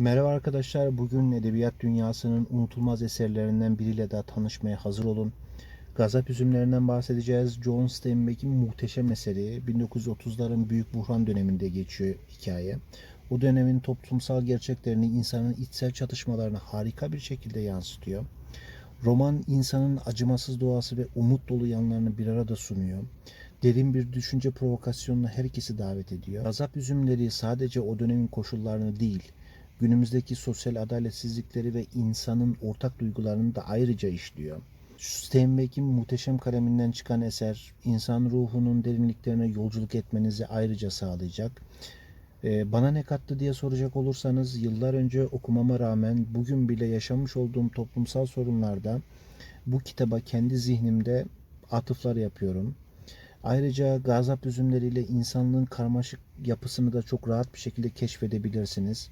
Merhaba arkadaşlar. Bugün edebiyat dünyasının unutulmaz eserlerinden biriyle daha tanışmaya hazır olun. Gazap üzümlerinden bahsedeceğiz. John Steinbeck'in muhteşem eseri. 1930'ların büyük buhran döneminde geçiyor hikaye. O dönemin toplumsal gerçeklerini, insanın içsel çatışmalarını harika bir şekilde yansıtıyor. Roman insanın acımasız doğası ve umut dolu yanlarını bir arada sunuyor. Derin bir düşünce provokasyonuna herkesi davet ediyor. Gazap üzümleri sadece o dönemin koşullarını değil, günümüzdeki sosyal adaletsizlikleri ve insanın ortak duygularını da ayrıca işliyor. Steinbeck'in muhteşem kaleminden çıkan eser, insan ruhunun derinliklerine yolculuk etmenizi ayrıca sağlayacak. Ee, bana ne kattı diye soracak olursanız yıllar önce okumama rağmen bugün bile yaşamış olduğum toplumsal sorunlarda bu kitaba kendi zihnimde atıflar yapıyorum. Ayrıca gazap üzümleriyle insanlığın karmaşık yapısını da çok rahat bir şekilde keşfedebilirsiniz.